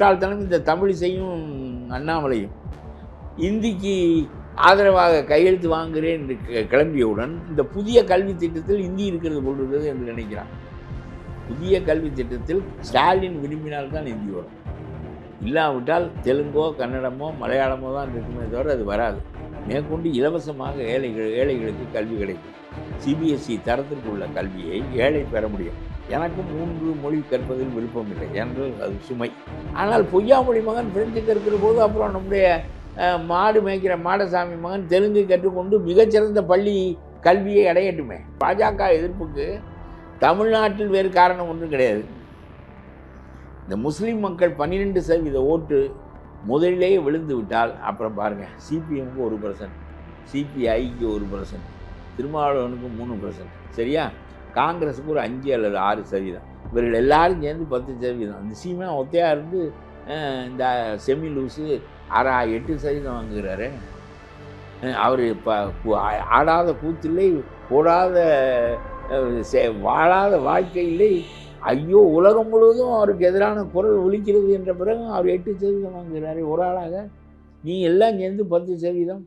முட்டாள்தனம் இந்த தமிழிசையும் அண்ணாமலையும். இந்திக்கு ஆதரவாக கையெழுத்து வாங்குகிறேன் என்று கிளம்பியவுடன் இந்த புதிய கல்வி திட்டத்தில் இந்தி இருக்கிறது போல் என்று நினைக்கிறான். புதிய கல்வி திட்டத்தில் ஸ்டாலின் விரும்பினால்தான் இந்தி வரும். இல்லாவிட்டால் தெலுங்கோ கன்னடமோ மலையாளமோ தான் இருக்குமே தவிர அது வராது. மேற்கொண்டு இலவசமாக ஏழைகள் ஏழைகளுக்கு கல்வி கிடைக்கும். சிபிஎஸ்இ தரத்திற்கு உள்ள கல்வியை ஏழை பெற முடியும். எனக்கும் மூன்று மொழி கற்பதில் விருப்பம் இல்லை அது சுமை. ஆனால் பொய்யாமொழி மகன் பிரெஞ்சு கற்கிற போது அப்புறம் நம்முடைய மாடு மேய்க்கிற மாடசாமி மகன் தெலுங்கு கற்றுக்கொண்டு மிகச்சிறந்த பள்ளி கல்வியை அடையட்டுமே. பாஜக எதிர்ப்புக்கு தமிழ்நாட்டில் வேறு காரணம் ஒன்றும் கிடையாது. இந்த முஸ்லீம் மக்கள் பன்னிரெண்டு சதவீத ஓட்டு முதலிலேயே விழுந்து விட்டால் அப்புறம் பாருங்கள் சிபிஎம்க்கு ஒரு பர்சன்ட் சிபிஐக்கு ஒரு பர்சன்ட் திருமாவளவனுக்கு மூணு பர்சன்ட் சரியா? காங்கிரஸுக்கு ஒரு அஞ்சு அல்லது ஆறு சதவீதம். இவர்கள் எல்லாரும் சேர்ந்து பத்து சதவீதம். இந்த சீமா ஒத்தையாக இருந்து இந்த செமி லூஸு அரை எட்டு சதவீதம் வாங்குகிறாரு. அவர் இப்போ ஆடாத கூத்தில்லை போடாத அஹ், வாழாத வாழ்க்கையிலே ஐயோ உலகம் முழுவதும் அவருக்கு எதிரான குரல் ஒழிக்கிறது என்ற பிறகு அவர் எட்டு சதவீதம் வாங்குகிறாரு. ஒரு ஆளாக நீ எல்லாம் சேர்ந்து பத்து சதவீதம்.